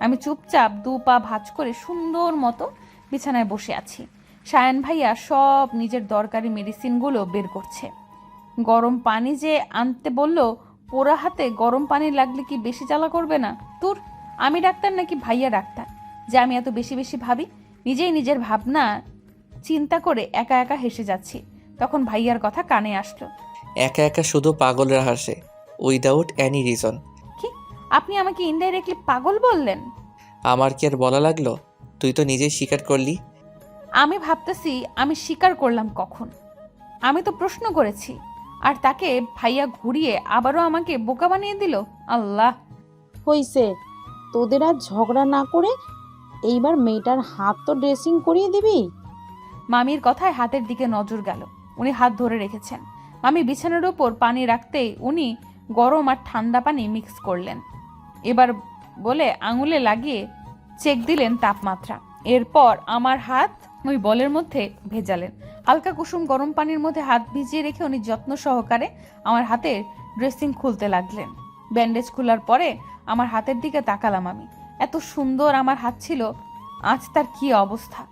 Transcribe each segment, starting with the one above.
আমি চুপচাপ দু পা ভাঁজ করে সুন্দর মতো বিছানায় বসে আছি। সায়ন ভাইয়া সব নিজের দরকারি মেডিসিনগুলো বের করছে। গরম পানি যে আনতে বলল, পোড়া হাতে গরম পানি লাগলে কি বেশি জ্বালা করবে না? তোর, আমি ডাক্তার নাকি ভাইয়া ডাক্তার? যে আমি এত বেশি বেশি ভাবি, নিজেই নিজের ভাবনা চিন্তা করে একা একা হেসে যাচ্ছি। তখন ভাইয়ার কথা কানে আসলো। একা একা শুধু পাগলরা হাসে উইদাউট এনি রিজন আপনি আমাকে ইনডাইরেক্টলি পাগল বললেন? আমার কি আর বলা লাগল? তুই তো নিজেই স্বীকার করলি। আমি ভাবতেছি আমি স্বীকার করলাম কখন। আমি তো প্রশ্ন করেছি আর তাকে ভাইয়া ঘুরিয়ে আবারও আমাকে বোকা বানিয়ে দিল? আল্লাহ। হইছে তোদের আর ঝগড়া না করে এইবার মেয়েটার হাত তো ড্রেসিং করিয়ে দিবি? মামির কথায় হাতের দিকে নজর গেল। উনি হাত ধরে রেখেছেন। মামি বিছানার ওপর পানি রাখতেই উনি গরম আর ঠান্ডা পানি মিক্স করলেন। এবার বলে আঙুলে লাগিয়ে চেক দিলেন তাপমাত্রা। এরপর আমার হাত ওই বলের মধ্যে ভেজালেন। হালকা কুসুম গরম পানির মধ্যে হাত ভিজিয়ে রেখে উনি যত্ন সহকারে আমার হাতের ড্রেসিং খুলতে লাগলেন। ব্যান্ডেজ খোলার পরে আমার হাতের দিকে তাকালাম আমি। এত সুন্দর আমার হাত ছিল, আজ তার কি অবস্থা?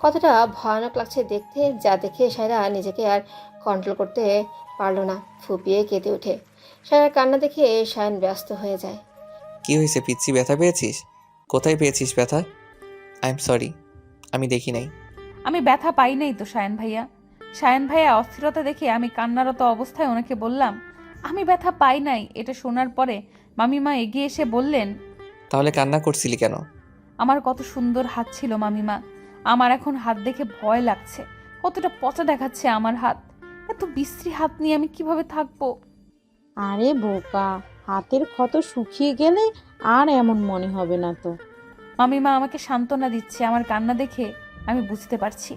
কতটা ভয়ানক লাগছে দেখতে, যা দেখে সায়রা নিজেকে আর কন্ট্রোল করতে পারল না। ফুপিয়ে কেঁদে ওঠে। সায়রার কান্না দেখে সায়ন ব্যস্ত হয়ে যায়। কি হয়েছে পিচ্ছি ব্যথা পেয়েছিস? কোথায় পেয়েছিস ব্যথা? আই এম সরি আমি দেখি নাই। আমি ব্যথা পাই নাই তো সায়ন ভাইয়া। সায়ন ভাইয়া অস্থিরতা দেখে আমি কান্নারত অবস্থায় ওনাকে বললাম আমি ব্যথা পাই নাই। এটা শোনার পরে মামিমা এগিয়ে এসে বললেন তাহলে কান্না করছিলি কেন? আমার কত সুন্দর হাত ছিল মামিমা। আমার এখন হাত দেখে ভয় লাগছে। কতটা পচা দেখাচ্ছে আমার হাত। এত বিশ্রী হাত নিয়ে আমি কীভাবে থাকব? আরে বোকা হাতের ক্ষত শুকিয়ে গেলে আর এমন মনে হবে না তো। মামিমা আমাকে সান্ত্বনা দিচ্ছে আমার কান্না দেখে আমি বুঝতে পারছি।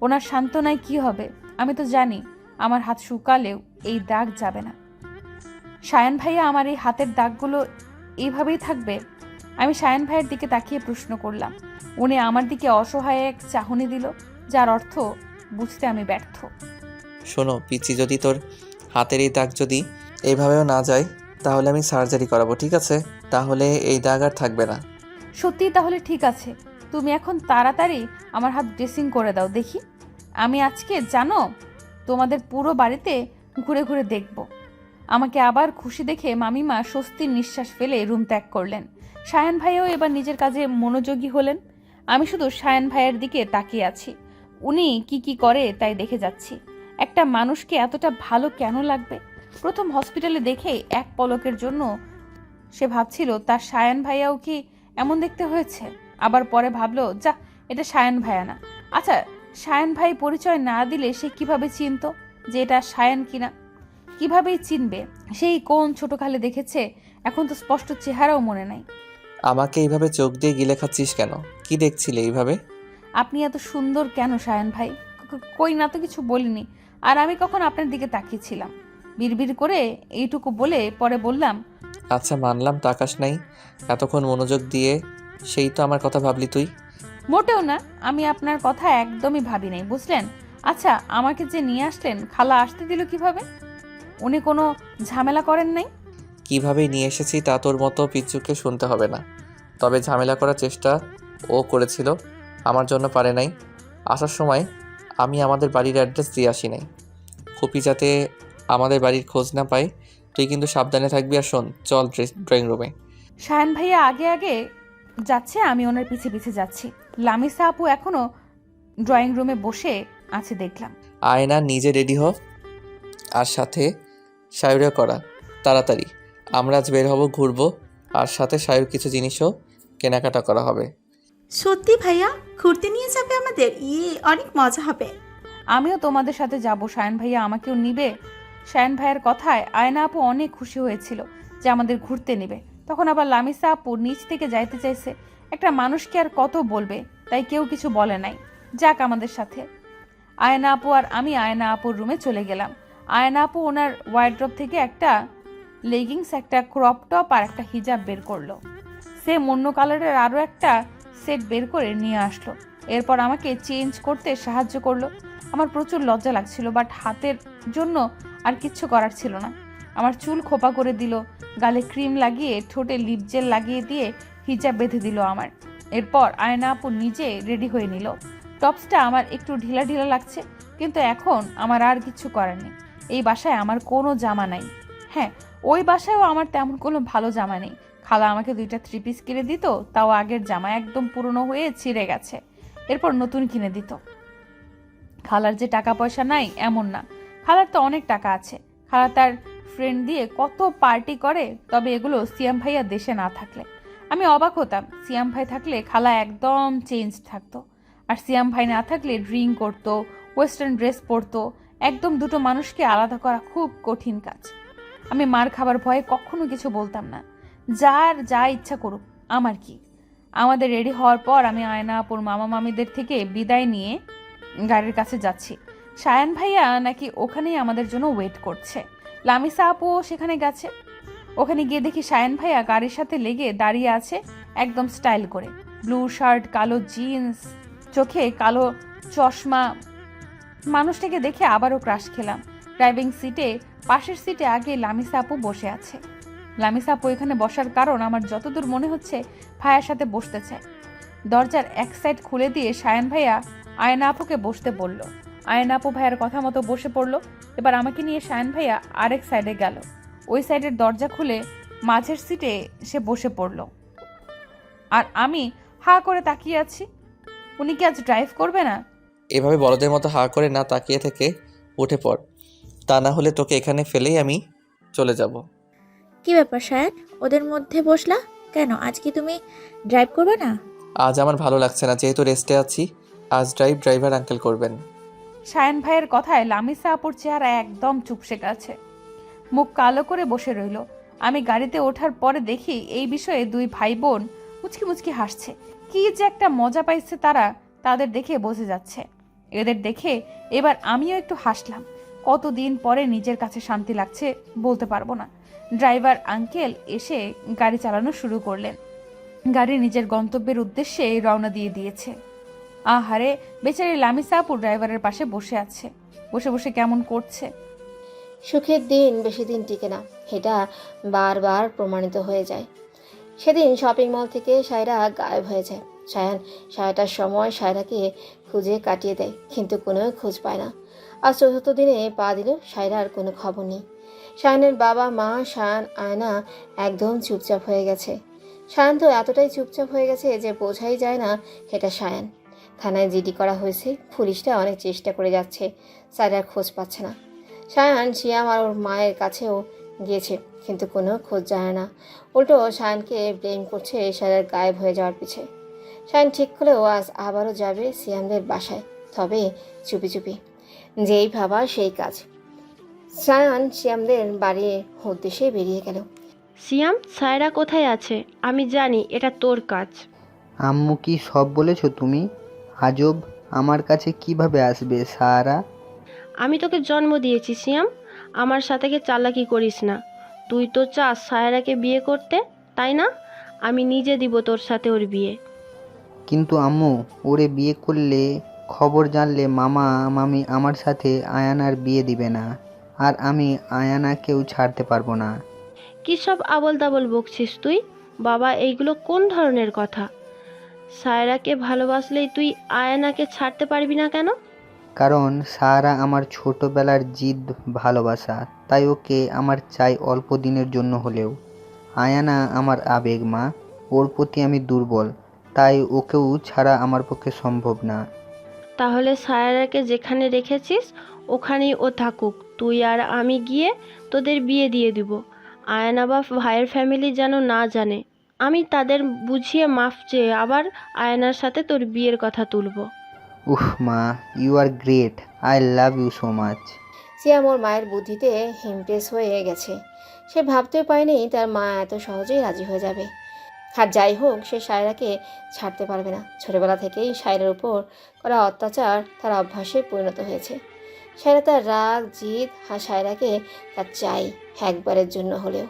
ওনার সান্ত্বনায় কি হবে আমি তো জানি আমার হাত শুকালেও এই দাগ যাবে না। সায়ন ভাইয়া আমার এই হাতের দাগগুলো এইভাবেই থাকবে? আমি সায়ন ভাইয়ের দিকে তাকিয়ে প্রশ্ন করলাম। উনি আমার দিকে অসহায় এক চাহনি দিল যার অর্থ বুঝতে আমি ব্যর্থ। শোনো পিচ্ছি যদি তোর হাতের এই দাগ যদি এইভাবেও না যায় তাহলে আমি সার্জারি করাবো, ঠিক আছে? তাহলে এই দাগ আর থাকবে না। সত্যি তাহলে ঠিক আছে। তুমি এখন তাড়াতাড়ি আমার হাত ড্রেসিং করে দাও, দেখি। আমি আজকে, জানো, তোমাদের পুরো বাড়িতে ঘুরে ঘুরে দেখব। আমাকে আবার খুশি দেখে মামিমা স্বস্তির নিঃশ্বাস ফেলে রুম ত্যাগ করলেন। সায়ন ভাইও এবার নিজের কাজে মনোযোগী হলেন। আমি শুধু সায়ন ভাইয়ের দিকে তাকিয়ে আছি। উনি কি কি করে তাই দেখে যাচ্ছি। একটা মানুষকে এতটা ভালো কেন লাগবে? প্রথম হসপিটালে দেখে এক পলকের জন্য সে ভাবছিল তার সায়ন ভাইয়াও কি এমন দেখতে হয়েছে? আবার পরে ভাবলো যা এটা সায়ন ভাইয়া না। আচ্ছা সায়ন ভাই পরিচয় না দিলে সে কীভাবে চিনতো যে এটা সায়ন কিনা কিভাবেই চিনবে? সেই কোন ছোট ছোটকালে দেখেছে? এখন তো স্পষ্ট চেহারাও মনে নাই। আমাকে এইভাবে চোখ দিয়ে গিলে খাচ্ছিস কেন? কি দেখছিলে এইভাবে? আপনি এত সুন্দর কেন সায়ন ভাই? কই না তো কিছু বলিনি। আর আমি কখন আপনার দিকে তাকিয়েছিলাম? বিড়বিড় করে এইটুকু বলে পরে বললাম আচ্ছা মানলাম তাকাস নাই। এতক্ষণ মনোযোগ দিয়ে সেই তো আমার কথা ভাবলি তুই। মোটেও না আমি আপনার কথা একদমই ভাবি নাই বুঝলেন? আচ্ছা আমাকে যে নিয়ে আসলেন খালা আসতে দিল কীভাবে? উনি কোনো ঝামেলা করেন নাই? কীভাবে নিয়ে এসেছি তা তোর মতো পিচ্চুকে শুনতে হবে না। তবে ঝামেলা করার চেষ্টা ও করেছিল আমার জন্য পারে নাই। আসার সময় আমি আমাদের বাড়ির অ্যাড্রেস দিয়ে আসি নাই। খুপি যাতে আমাদের বাড়ির খোঁজ না পাই তুই কিন্তু সাবধানে থাকবি আর শোন চল ড্রয়িং রুমে। শায়ন ভাইয়া আগে আগে যাচ্ছে আমি ওনার পিছে পিছে যাচ্ছি। লামিসা আপু এখনও ড্রয়িং রুমে বসে আছে দেখলাম। আয়না নিজে রেডি হ আর সাথে সায়ুরে করা তাড়াতাড়ি। আমরা আজ বের হব ঘুরবো আর সাথে সায়ুর কিছু জিনিসও কেনাকাটা করা হবে। সত্যি ভাইয়া ঘুরতে নিয়ে যাবে আমাদের? ইয়ে অনেক মজা হবে। আমিও তোমাদের সাথে যাব শায়ন ভাইয়া আমাকেও নিবে। শায়ন ভাইয়ের কথায় আয়না আপু অনেক খুশি হয়েছিল যে আমাদের ঘুরতে নেবে। তখন আবার লামিসা আপু নিচ থেকে যাইতে চাইছে, একটা মানুষকে আর কত বলবে, তাই কেউ কিছু বলে নাই। যাক আমাদের সাথে। আয়না আপু আর আমি আয়না আপুর রুমে চলে গেলাম। আয়না আপু ওনার ওয়াইড্রপ থেকে একটা লেগিংস একটা ক্রপ টপ আর একটা হিজাব বের করল। সে অন্য কালারের আরও একটা সেট বের করে নিয়ে আসলো। এরপর আমাকে চেঞ্জ করতে সাহায্য করল। আমার প্রচুর লজ্জা লাগছিল বাট হাতের জন্য আর কিচ্ছু করার ছিল না। আমার চুল খোপা করে দিল, গালে ক্রিম লাগিয়ে ঠোঁটে লিপ জেল লাগিয়ে দিয়ে হিজাব বেঁধে দিল আমার। এরপর আয়না আপু নিজে রেডি হয়ে নিল। টপসটা আমার একটু ঢিলা ঢিলা লাগছে, কিন্তু এখন আমার আর কিছু করার নেই। এই বাসায় আমার কোনো জামা নাই। হ্যাঁ ওই বাসায়ও আমার তেমন কোনো ভালো জামা নেই। খালা আমাকে দুইটা থ্রি পিস কিনে দিত, তাও আগের জামা একদম পুরনো হয়ে ছিঁড়ে গেছে। এরপর নতুন কিনে দিত। খালার যে টাকা পয়সা নাই, এমন না। খালার তো অনেক টাকা আছে। খালা তার ফ্রেন্ড দিয়ে কত পার্টি করে, তবে এগুলো সিয়াম ভাইয়া দেশে না থাকলে। আমি অবাক হতাম, সিয়াম ভাই থাকলে খালা একদম চেঞ্জ থাকতো। আর সিয়াম ভাই না থাকলে ড্রিঙ্ক করতো ওয়েস্টার্ন ড্রেস পরতো, একদম দুটো মানুষকে আলাদা করা খুব কঠিন কাজ। আমি মার খাবার ভয়ে কখনো কিছু বলতাম না। যার যা ইচ্ছা করুক, আমার কি? আমাদের রেডি হওয়ার পর আমি আয়না আপুর মামা মামিদের থেকে বিদায় নিয়ে গাড়ির কাছে যাচ্ছি। সায়ান ভাইয়া নাকি ওখানেই আমাদের জন্য ওয়েট করছে। লামিসা আপুও সেখানে গেছে। ওখানে গিয়ে দেখি সায়ান ভাইয়া গাড়ির সাথে লেগে দাঁড়িয়ে আছে একদম স্টাইল করে। ব্লু শার্ট কালো জিন্স চোখে কালো চশমা। মানুষটাকে দেখে আবারও ক্রাশ খেলাম। ড্রাইভিং সিটে পাশের সিটে আগে লামিসা আপু বসে আছে। লামিসা আপু এখানে বসার কারণ আমার যতদূর মনে হচ্ছে ভাইয়ার সাথে বসতে চায়। দরজার এক সাইড খুলে দিয়ে সায়ান ভাইয়া আয়না আপুকে বসতে বলল আয়না আপু ভাইয়ার কথা মতো বসে পড়ল। এবার আমাকে নিয়ে সায়ান ভাইয়া আরেক সাইডে গেল। ওই সাইডের দরজা খুলে মাঝের সিটে সে বসে পড়ল। আর আমি হা করে তাকিয়ে আছি। উনি কি আজ ড্রাইভ করবে না? এভাবে বড়দের মতো হা করে না তাকিয়ে থেকে উঠে পড়। তা না হলে তোকে এখানে ফেলেই আমি চলে যাব। কি ব্যাপার সায়ন ওদের মধ্যে বসলা? কেন? আজ কি তুমি ড্রাইভ করবে না? আজ আমার ভালো লাগছে না। যেহেতু রেস্টে আছি আজ ড্রাইভ ড্রাইভার আঙ্কেল করবেন। সায়ন ভাইয়ের কথায় লামিসা আপুর চেহারা একদম চুপসে গেছে। মুখ কালো করে বসে রইল। আমি গাড়িতে ওঠার পরে দেখি এই বিষয়ে দুই ভাই বোন মুচকি মুচকি হাসছে। কি যে একটা মজা পাইছে তারা, তাদের দেখে বোঝা যাচ্ছে। এদের দেখে এবার আমিও একটু হাসলাম। কতদিন পরে নিজের কাছে শান্তি লাগছে বলতে পারব না। ড্রাইভার আঙ্কেল এসে গাড়ি চালানো শুরু করলেন। গাড়ি নিজের গন্তব্যের উদ্দেশ্যে রওনা দিয়ে দিয়েছে। আহারে, বেচারি লামিসা আপু ড্রাইভারের পাশে বসে আছে। বসে বসে কেমন করছে? সুখের দিন বেশি দিন টিকে না, এটা বারবার প্রমাণিত হয়ে যায়। সেদিন শপিং মল থেকে সায়রা গায়েব হয়ে যায়। সায়ান সারাটার সময় সায়রাকে খুঁজে কাটিয়ে দেয়, কিন্তু কোনো খোঁজ পায় না। আর চতুর্থ দিনে পা দিল সায়রার কোনো খবর নেই। সায়নের বাবা, মা, সায়ান, আয়না একদম চুপচাপ হয়ে গেছে। সায়ান তো এতটাই চুপচাপ হয়ে গেছে যে বোঝাই যায় না সেটা সায়ান। থানায় জিডি করা হয়েছে। পুলিশটা অনেক চেষ্টা করে যাচ্ছে। সায়রার খোঁজ পাচ্ছে না। সায়ান শিয়াম আর ওর মায়ের কাছেও গিয়েছে কিন্তু কোনো খোঁজ যায় না। উল্টো সায়ানকে ব্লেম করছে সায়ার গায়েব হয়ে যাওয়ার পিছে। সায়ান ঠিক করলেও আজ আবারও যাবে সিয়ামদের বাসায় তবে চুপি চুপি। যেই ভাবা সেই কাজ। সায়ান শিয়ামদের বাড়ির উদ্দেশ্যে বেরিয়ে গেল। সিয়াম সায়রা কোথায় আছে? আমি জানি এটা তোর কাজ। আম্মু কি সব বলেছ তুমি? আজব আমার কাছে কীভাবে আসবে সারা? আমি তোকে জন্ম দিয়েছি সিয়াম। আমার সাথে কে চালাকি করিস না? তুই তো চাস সায়রাকে বিয়ে করতে তাই না? আমি নিজে দিব তোর সাথে ওর বিয়ে। কিন্তু আম্মু ওরে বিয়ে করলে খবর জানলে মামা মামি আমার সাথে আয়ানার বিয়ে দিবে না। আর আমি আয়ানাকেও ছাড়তে পারব না। কী সব আবল তাবল বকছিস তুই? বাবা এইগুলো কোন ধরনের কথা? সায়রাকে ভালোবাসলেই তুই আয়নাকে ছাড়তে পারবি না কেন? কারণ সারা আমার ছোটবেলার জিদ ভালোবাসা তাই ওকে আমার চাই অল্প দিনের জন্য হলেও। আয়ানা আমার আবেগ মা ওর প্রতি আমি দুর্বল তাই ওকেও ছাড়া আমার পক্ষে সম্ভব না। তাহলে সায়রাকে যেখানে রেখেছিস ওখানেই ও থাকুক তুই আর আমি গিয়ে তোদের বিয়ে দিয়ে দিব। আয়না বা ভাইয়ের ফ্যামিলি যেন না জানে। আমি তাদের বুঝিয়ে মাফ চেয়ে আবার আয়নার সাথে তোর বিয়ের কথা তুলবো। উফ মা you are great I love you so much Siam ওর মায়ের বুদ্ধিতে হিমপ্রেস হয়ে গেছে। সে ভাবতেও পারেনি তার মা এত সহজেই রাজি হয়ে যাবে। আর যাই হোক সে সায়রাকে ছাড়তে পারবে না। ছোটবেলা থেকেই সায়রার উপর করা অত্যাচার তার অভ্যাসে পরিণত হয়েছে। সায়রা তার রাগ জিদ আর সায়রাকে তার চাই একবারের জন্য হলেও।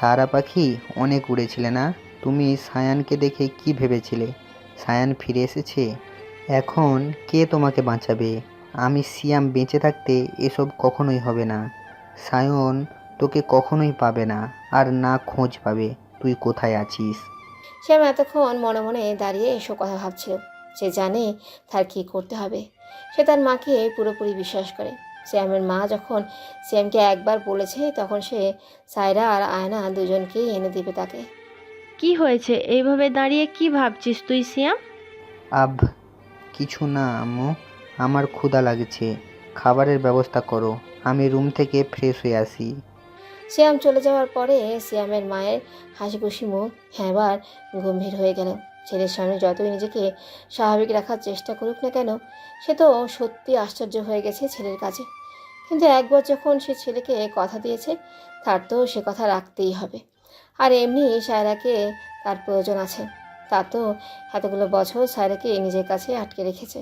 সারা পাখি অনেক উড়েছিলে না? তুমি সায়ানকে দেখে কি ভেবেছিলে? সায়ান ফিরে এসেছে। এখন কে তোমাকে বাঁচাবে? আমি সিয়াম বেঁচে থাকতে এসব কখনোই হবে না। সায়ন তোকে কখনোই পাবে না আর না খোঁজ পাবে। তুই কোথায় আছিস? শ্যাম এতক্ষণ মনে মনে দাঁড়িয়ে এসব কথা ভাবছিল। সে জানে তার কী করতে হবে। সে তার মাকে পুরোপুরি বিশ্বাস করে। শ্যামের মা যখন শ্যামকে একবার বলেছে তখন সে সায়রা আর আয়না দুজনকেই এনে দেবে তাকে। কি হয়েছে? এইভাবে দাঁড়িয়ে কি ভাবছিস তুই সিয়াম আব কিছু না আম্মু। আমার ক্ষুধা লাগছে। খাবারের ব্যবস্থা করো। আমি রুম থেকে ফ্রেশ হয়ে আসি। শ্যাম চলে যাওয়ার পরে শ্যামের মায়ের হাসি খুশি মুখ এবার গম্ভীর হয়ে গেল। ছেলের সামনে যতই নিজেকে স্বাভাবিক রাখার চেষ্টা করুক না কেন, সে তো সত্যি আশ্চর্য হয়ে গেছে ছেলের কাছে। কিন্তু একবার যখন সে ছেলেকে কথা দিয়েছে, তার তো সে কথা রাখতেই হবে। আর এমনি সায়রাকে তার প্রয়োজন আছে। তা তো এতগুলো বছর সায়রাকে নিজের কাছে আটকে রেখেছে।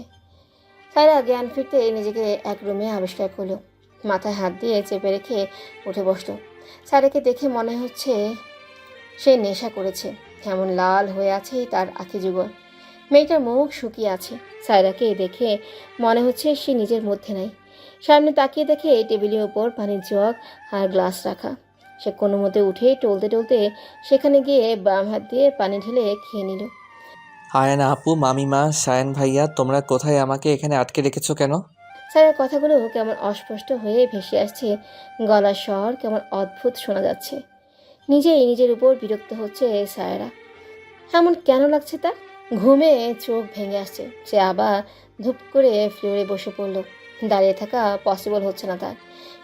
সায়রা জ্ঞান ফিরতে নিজেকে এক রুমে আবিষ্কার করল। মাথায় হাত দিয়ে চেপে রেখে উঠে বসল। সায়রাকে দেখে মনে হচ্ছে সে নেশা করেছে। কেমন লাল হয়ে আছে তার আখি যুগল। মেয়েটার মুখ শুকিয়ে আছে। সায়রাকে দেখে মনে হচ্ছে সে নিজের মধ্যে নাই। সামনে তাকিয়ে দেখে টেবিলের ওপর পানির জগ আর গ্লাস রাখা। সে কোনো মতে উঠে টলতে টলতে সেখানে গিয়ে বাম হাত দিয়ে পানি ঢেলে খেয়ে নিল। আয়ানা আপু মামিমা সায়ন ভাইয়া তোমরা কোথায় আমাকে এখানে আটকে রেখেছো কেন? স্যারের কথাগুলো কেমন অস্পষ্ট হয়ে ভেসে আসছে। গলার স্বর কেমন অদ্ভুত শোনা যাচ্ছে। নিজেই নিজের উপর বিরক্ত হচ্ছে সায়রা। এমন কেন লাগছে তার ঘুমে চোখ ভেঙে আসছে। সে আবার ধূপ করে ফ্লোরে বসে পড়ল। দাঁড়িয়ে থাকা পসিবল হচ্ছে না তার।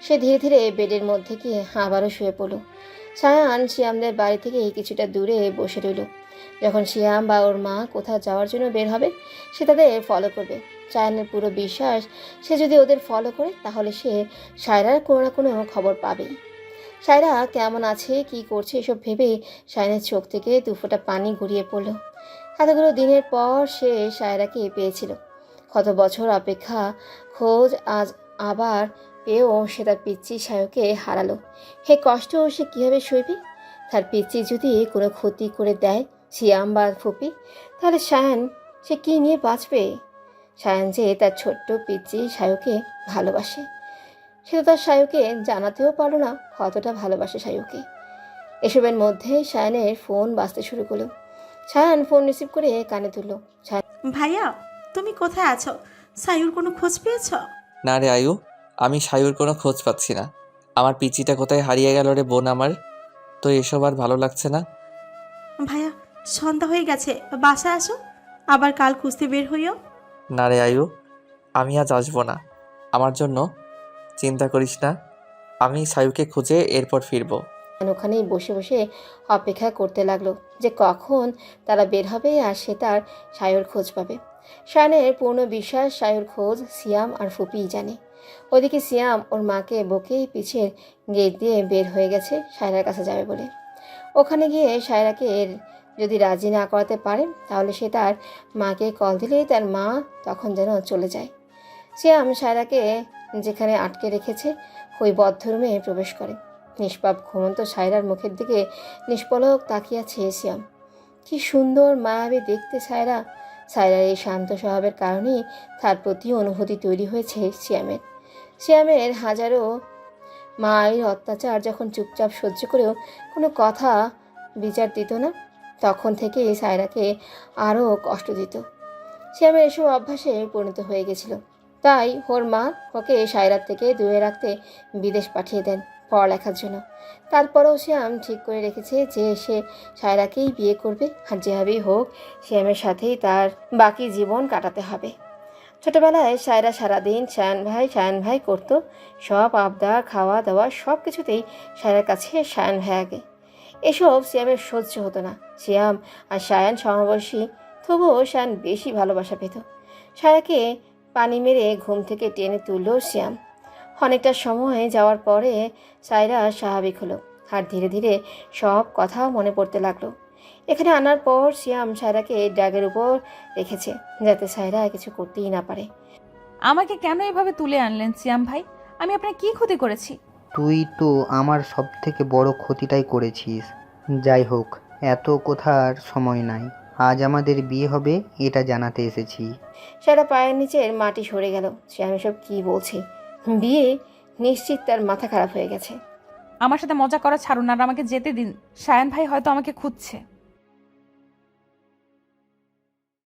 সে ধীরে ধীরে বেডের মধ্যে গিয়ে আবারও শুয়ে পড়ল। সায়ান শিয়ামদের বাড়ি থেকে কিছুটা দূরে বসে রইল। যখন শিয়াম বা ওর মা কোথাও যাওয়ার জন্য বের হবে, সে তাদের ফলো করবে। সায়ানের পুরো বিশ্বাস, সে যদি ওদের ফলো করে, তাহলে সে সায়রার কোনো না কোনো খবর পাবেই। সায়রা, কেমন আছে? কি করছে? এসব ভেবে সায়নের চোখ থেকে দুফোঁটা পানি গড়িয়ে পড়ল। এতগুলো দিনের পর সে সায়রাকে পেয়েছিল। কত বছর অপেক্ষা, খোঁজ আজ আবার পেয়েও সে তার পিচ্ছি সায়কে হারালো। হে কষ্ট, সে কীভাবে সইবে? তার পিচ্ছি যদি কোনো ক্ষতি করে দেয়, শিয়াম বা ফুপি, তাহলে সায়ন সে কী নিয়ে বাঁচবে? সায়ন যে তার ছোট্ট পিচ্চি সায়ুকে ভালোবাসে। সে তো তার সায়ুকে জানাতেও পারল না কতটা ভালোবাসে সায়ুকে। এসবের মধ্যে সায়নের ফোন বাজতে শুরু করল। সায়ন ফোন রিসিভ করে কানে তুললো। ভাইয়া তুমি কোথায় আছো? সায়ুর কোনো খোঁজ পেয়েছ? না রে আয়ু আমি সায়ুর কোনো খোঁজ পাচ্ছি না। আমার পিচিটা কোথায় হারিয়ে গেল রে বোন আমার? তো এসব আর ভালো লাগছে না? ভাইয়া সন্ধ্যা হয়ে গেছে বাসা আসো। আবার কাল খুঁজতে বের হইও। না রে আয়ু আমি আজ আসব না। আমার জন্য চিন্তা করিস না, আমি সায়ুকে খুঁজে এরপর ফিরবো। সায়ন ওখানেই বসে বসে অপেক্ষা করতে লাগল যে কখন তারা বের হবে আর সে তার সায়র খোঁজ পাবে। সায়নের পূর্ণ বিশ্বাস, সায়র খোঁজ সিয়াম আর ফুপিই জানে। ওদিকে সিয়াম ওর মাকে বকেই পিছের গেট দিয়ে বের হয়ে গেছে সায়রার কাছে যাবে বলে। ওখানে গিয়ে সায়রাকে এর যদি রাজি না করাতে পারে, তাহলে সে তার মাকে কল দিলেই তার মা তখন যেন চলে যায়। সিয়াম সায়রাকে যেখানে আটকে রেখেছে, ওই বদ্ধরুমে প্রবেশ করে। নিষ্পাপ ঘুমন্ত সায়রার মুখের দিকে নিষ্পলক তাকিয়ে আছে সিয়াম কি সুন্দর মায়াবী দেখতে সায়রা। সায়রার এই শান্ত স্বভাবের কারণেই তার প্রতি অনুভূতি তৈরি হয়েছে সিয়ামের সিয়ামের হাজারো মায়ের অত্যাচার যখন চুপচাপ সহ্য করেও কোনো কথা বিচার দিত না, তখন থেকে সায়রাকে আরও কষ্ট দিত। সিয়ামের এসব অভ্যাসে পরিণত হয়ে গেছিল। তাই ওর মা ওকে সায়রার থেকে দূরে রাখতে বিদেশ পাঠিয়ে দেন পড়ালেখার জন্য। তারপরেও শ্যাম ঠিক করে রেখেছে যে সে সায়রাকেই বিয়ে করবে আর যেভাবেই হোক শ্যামের সাথেই তার বাকি জীবন কাটাতে হবে। ছোটোবেলায় সায়রা সারাদিন শায়ন ভাই শায়ন ভাই করতো। সব আবদার খাওয়া দাওয়া সব কিছুতেই সায়রার কাছে শায়ন ভাই আগে। এসব শ্যামের সহ্য হতো না। শ্যাম আর সায়ন সমবয়সী, তবুও শায়ন বেশি ভালোবাসা পেত। সায়রাকে পানি মেরে ঘুম থেকে টেনে তুলল শ্যাম। অনেকটা সময় যাওয়ার পরে সায়রা স্বাভাবিক হলো আর ধীরে ধীরে সব কথা মনে পড়তে লাগল। এখানে আনার পর শ্যাম সায়রাকে ড্যাগের উপর রেখেছে যাতে সায়রা কিছু করতেই না পারে। আমাকে কেন এভাবে তুলে আনলেন সিয়াম ভাই? আমি আপনার কি ক্ষতি করেছি? তুই তো আমার সব থেকে বড় ক্ষতিটাই করেছিস। যাই হোক এত কথার সময় নাই। আজ আমাদের বিয়ে হবে এটা জানাতে এসেছি। সারা পায়ের নিচের মাটি সরে গেল। সে আমি সব কি বলছে? বিয়ে নিশ্চিত তার মাথা খারাপ হয়ে গেছে। আমার সাথে মজা করা ছাড়ুন আর আমাকে যেতে দিন। সায়ন ভাই হয়তো আমাকে খুঁজছে।